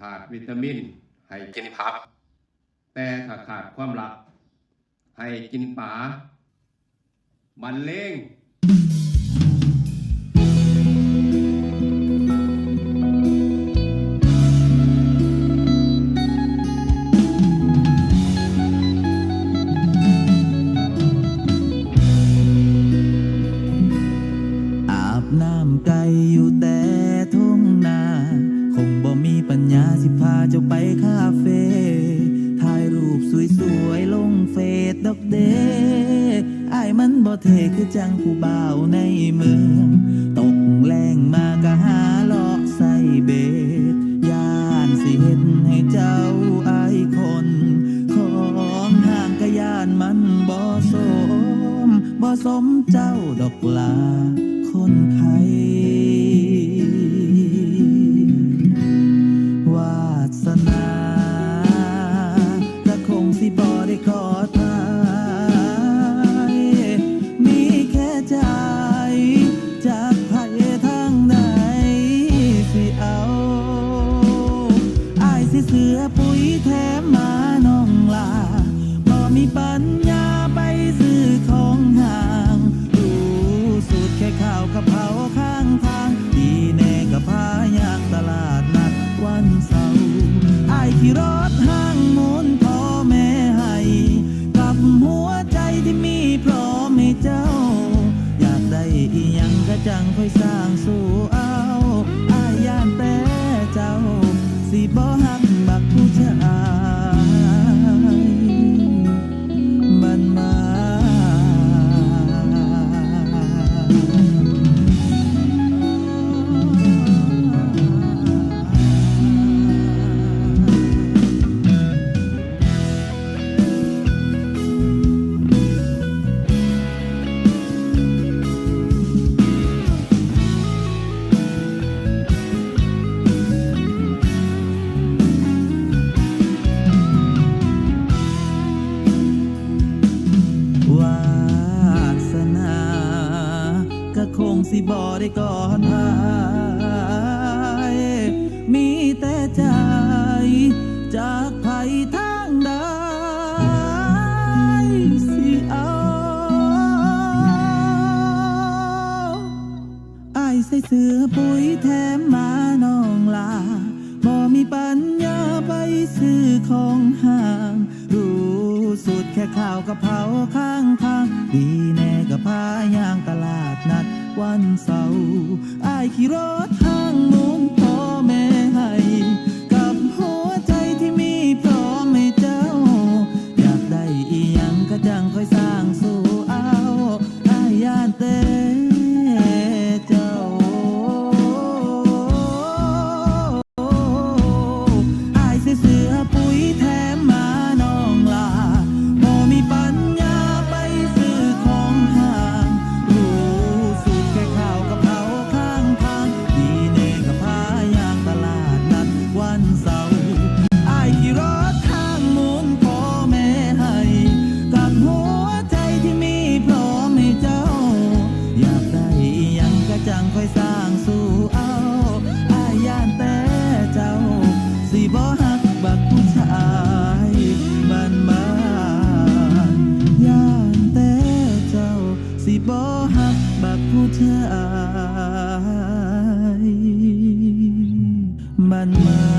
ขาดวิตามิน ให้กินผัก แต่ถ้าขาดความรัก ให้กินปลามันเลงอาบน้ำไก่อยู่แต่ทุ่งนาคงบ่มีปั ญาสิพาเจ้าไปคาเฟ่ถ่ายรูปสวยๆ ลงเฟซดอกเดไอ้มันบ่เทคือจังผู้บ่าวในเมือง ตกแรงมากะหาเลาะใส่เบ็ดย่านสิเฮ็ดให้เจ้าไอายคน ของห่างกะยานมันบ่สมบ่สมเจ้าดอกลาคนไทย เสือปุ๋ยแถมมาน้องลาบ่มีปัญญาไปซื้อของห่างดูสูตรแค่ข้าวกะเพราข้างทาง ดีแน่กับพายางตลาดนัดวันเสาร์ไอายขี่รถห้างมุนพ่อแม่ให้กับหัวใจที่มีพร้อมให้เจ้า อยากได้อีหยังก็จังค่อยสร้างสู่อา วาสนา ก็คงสิบอได้ก่อนหายมีแต่ใจ จากไผทางใดสิเอาอายใส่เสื้อปุ๋ยแถมมาน้องลาบ่มีปัญญาไปซื้อของห่าง ค่ข้าวกะเพราข้างทางดีแน่กะพายางตลาดนัดวันเสาร์อายขี่รถห้างหมุนพ่อแม่ สิบ่หักบักผู้เธออายมันมา